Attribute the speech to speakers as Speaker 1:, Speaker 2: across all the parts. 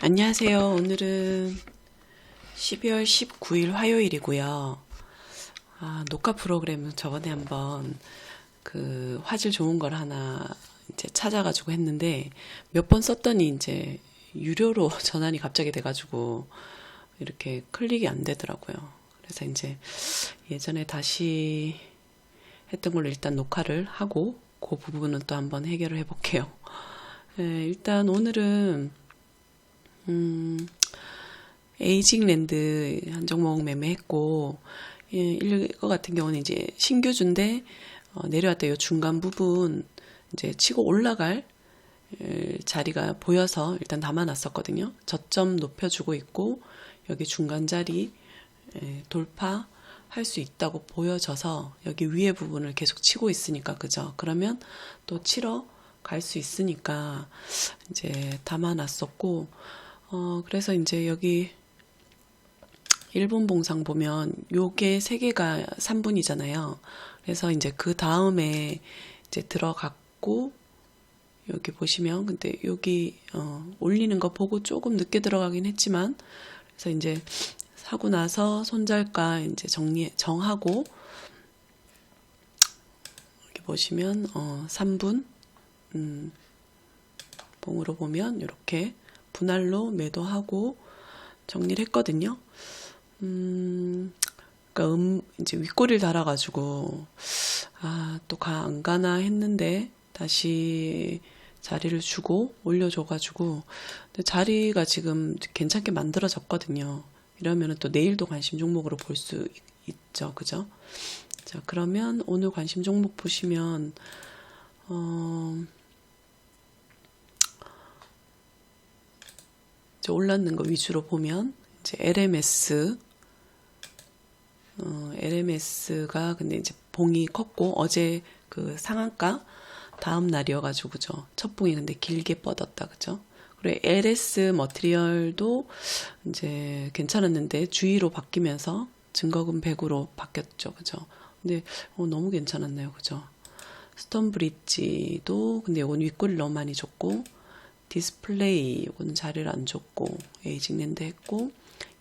Speaker 1: 안녕하세요. 오늘은 12월 19일 화요일이고요. 아, 녹화 프로그램 저번에 한번 그 화질 좋은 걸 하나 이제 찾아가지고 했는데 몇 번 썼더니 이제 유료로 전환이 갑자기 돼가지고 이렇게 클릭이 안 되더라고요. 그래서 이제 예전에 다시 했던 걸로 일단 녹화를 하고 그 부분은 또 한번 해결을 해볼게요. 예, 일단 오늘은 음, 에이징랜드 한 종목 매매했고, 예, 이거 같은 경우는 이제 신규주인데, 어, 내려왔다 요 중간 부분, 이제 치고 올라갈 에, 자리가 보여서 일단 담아놨었거든요. 저점 높여주고 있고, 여기 중간 자리 에, 돌파 할 수 있다고 보여져서 여기 위에 부분을 계속 치고 있으니까, 그죠? 그러면 또 치러 갈 수 있으니까 이제 담아놨었고, 어, 그래서 이제 여기 일본 봉상 보면 요게 세 개가 3분이잖아요. 그래서 이제 그 다음에 이제 들어갔고 여기 보시면 근데 여기 어, 올리는 거 보고 조금 늦게 들어가긴 했지만 그래서 이제 사고 나서 손절가 이제 정리 정하고 여기 보시면 어, 3분 음, 봉으로 보면 이렇게 분할로 매도하고 정리를 했거든요. 음, 그러니까 음, 이제 윗꼬리를 달아가지고 아, 또 가 안 가나 했는데 다시 자리를 주고 올려줘가지고 자리가 지금 괜찮게 만들어졌거든요. 이러면은 또 내일도 관심 종목으로 볼 수 있죠, 그죠? 자, 그러면 오늘 관심 종목 보시면 어. 이제 올랐는 거 위주로 보면 이제 LMS 어, LMS가 근데 이제 봉이 컸고 어제 그 상한가 다음 날이어가지고 그죠 첫 봉이 근데 길게 뻗었다 그죠? 그리고 LS 머티리얼도 이제 괜찮았는데 주의로 바뀌면서 증거금 100으로 바뀌었죠 그죠? 근데 어, 너무 괜찮았네요 그죠? 스톤 브릿지도 근데 이건 윗골을 너무 많이 줬고 디스플레이 이거는 자리를 안 줬고 에이징 랜드 했고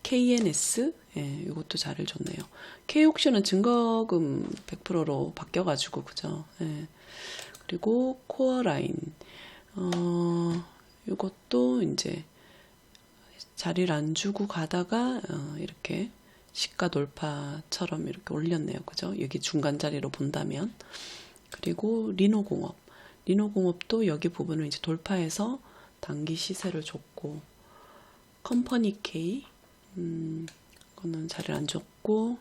Speaker 1: KNS 예, 이것도 자리를 줬네요. K옥션은 증거금 100%로 바뀌어가지고 그죠. 예. 그리고 코어 라인 어 이것도 이제 자리를 안 주고 가다가 어, 이렇게 시가 돌파처럼 이렇게 올렸네요. 그죠? 여기 중간 자리로 본다면 그리고 리노공업 리노공업도 여기 부분을 이제 돌파해서 단기 시세를 줬고 컴퍼니 K 음, 이거는 자리를 안 줬고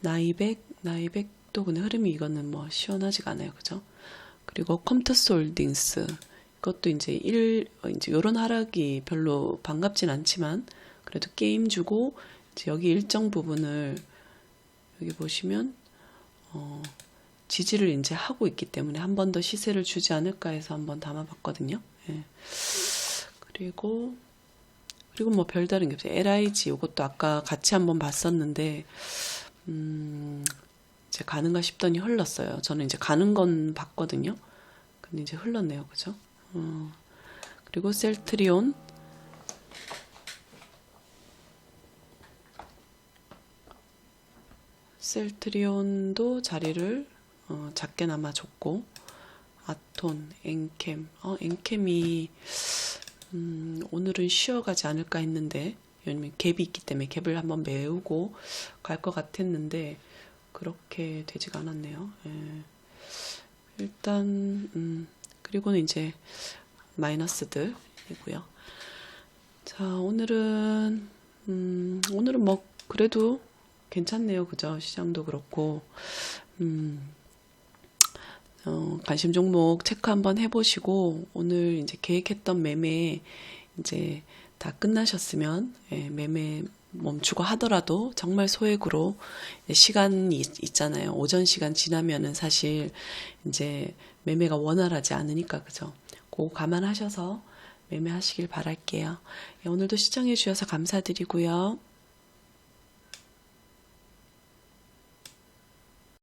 Speaker 1: 나이백 나이백도 근데 흐름이 이거는 뭐 시원하지가 않아요 그죠 그리고 컴투스 홀딩스 이것도 이제 일 이제 요런 하락이 별로 반갑진 않지만 그래도 게임 주고 이제 여기 일정 부분을 여기 보시면 어 지지를 이제 하고 있기 때문에 한 번 더 시세를 주지 않을까 해서 한번 담아봤거든요. 예. 그리고 그리고 뭐 별다른 게 없어요. LIG 이것도 아까 같이 한번 봤었는데 음, 이제 가는가 싶더니 흘렀어요. 저는 이제 가는 건 봤거든요. 근데 이제 흘렀네요. 그죠? 어, 그리고 셀트리온 셀트리온도 자리를 어, 작게나마 줬고 아톤, 엔캠, 어, 엔캠이 음, 오늘은 쉬어가지 않을까 했는데 왜냐면 갭이 있기 때문에 갭을 한번 메우고 갈 것 같았는데 그렇게 되지가 않았네요. 예. 일단 음, 그리고는 이제 마이너스들이고요. 자 오늘은 음, 오늘은 뭐 그래도 괜찮네요, 그죠? 시장도 그렇고 음, 어, 관심 종목 체크 한번 해보시고 오늘 이제 계획했던 매매 이제 다 끝나셨으면 예, 매매 멈추고 하더라도 정말 소액으로 시간이 있잖아요. 오전 시간 지나면은 사실 이제 매매가 원활하지 않으니까 그죠. 그거 감안하셔서 매매하시길 바랄게요. 예, 오늘도 시청해 주셔서 감사드리고요.